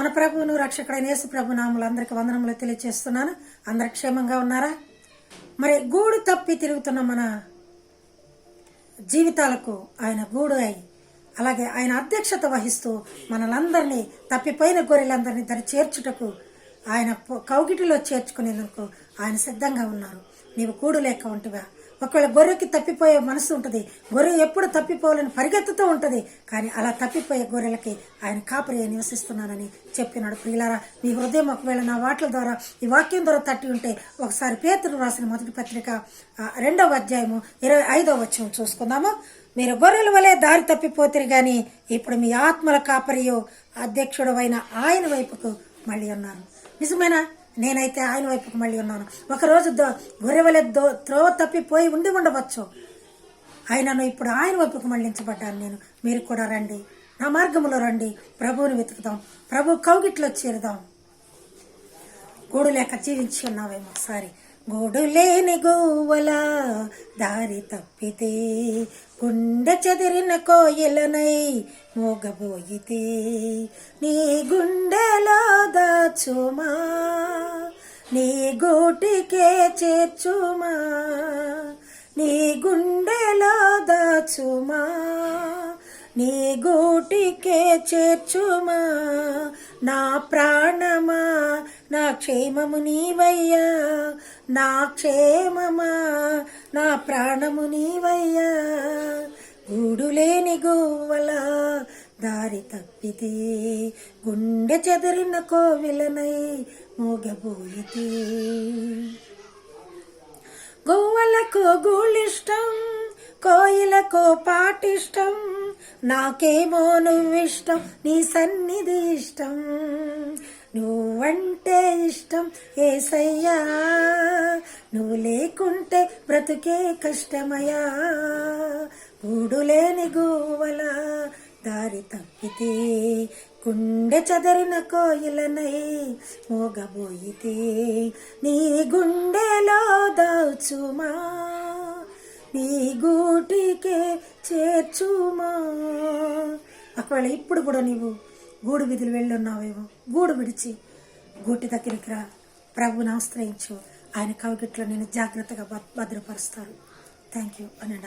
మన ప్రభువును రక్షకుడైన యేసు ప్రభు నాములు అందరికి వందనములు తెలియజేస్తున్నాను అందరు క్షేమంగా ఉన్నారా? మరి గూడు తప్పి తిరుగుతున్న మన జీవితాలకు ఆయన గూడు అయి అలాగే ఆయన అధ్యక్షత వహిస్తూ మనలందరినీ తప్పిపోయిన గొర్రెలందరినీ దాన్ని చేర్చుటకు ఆయన కౌగిటిలో చేర్చుకునేందుకు ఆయన సిద్ధంగా ఉన్నారు. నీవు కూడు లేక ఉంటుగా ఒకవేళ గొర్రెకి తప్పిపోయే మనసు ఉంటుంది గొర్రె ఎప్పుడు తప్పిపోవాలని పరిగెత్తుతూ ఉంటుంది కానీ అలా తప్పిపోయే గొర్రెలకి ఆయన కాపరి నివసిస్తున్నానని చెప్పినాడు. ప్రియులారా మీ హృదయం ఒకవేళ నా వాట్ల ద్వారా ఈ వాక్యం ద్వారా తట్టి ఉంటే ఒకసారి పేతురు రాసిన మొదటి పత్రిక రెండవ అధ్యాయము ఇరవై ఐదవ వచ్చం చూసుకుందాము. మీరు గొర్రెల వలె దారి తప్పిపోతారు కానీ ఇప్పుడు మీ ఆత్మల కాపరియు అధ్యక్షుడు అయిన ఆయన వైపుకు మళ్ళీ ఉన్నారు. నిజమేనా? నేనైతే ఆయన వైపుకు మళ్ళీ ఉన్నాను. ఒకరోజు దో గొర్రె దో త్రోవ తప్పిపోయి ఉండి ఉండవచ్చు. ఆయనను ఇప్పుడు ఆయన వైపుకు మళ్ళించబడ్డాను నేను. మీరు కూడా రండి. నా మార్గంలో రండి. ప్రభువుని వెతుకుదాం. ప్రభు కౌగిట్లో చేరుదాం. గూడు లేక జీవించి ఉన్నావేమో ఒకసారి. గూడు లేని గోవల దారి తప్పితే గుండె చెదిరిన కోయిలనై మోగబోయితే నీ గుండెలో దాచుమా నీ గూటికే చేర్చుమా? నీ గుండెలో దాచుమా? నీ గూటికే చేర్చుమా? నా ప్రాణమా? నా క్షేమము నీవయ్యా? నా క్షేమమా? నా ప్రాణము నీవయ్యా? దారి తప్పితే గుండె చెదిరిన కోవిలనై మోగబోయితే. గోవలకు గూళిష్టం కోయిలకు పాటిష్టం నాకేమో నువ్విష్టం నీ సన్నిధి ఇష్టం. నువ్వంటే ఇష్టం ఏసయ్యా నువ్వు లేకుంటే బ్రతుకే కష్టమయా గూడు లేని దారి తప్పితే గుండె చదరిన కోయిలనై మోగబోయితే నీ గుండెలో దాచుమా నీ గూటికే చేర్చుమా. ఒకవేళ ఇప్పుడు కూడా నీవు గూడు విధులు వెళ్ళున్నావేమో గూడు విడిచి గూటి దగ్గరికి రా. ప్రభుని ఆశ్రయించు. ఆయన కవిగిట్లో నేను జాగ్రత్తగా భద్రపరుస్తారు థ్యాంక్ యూ అని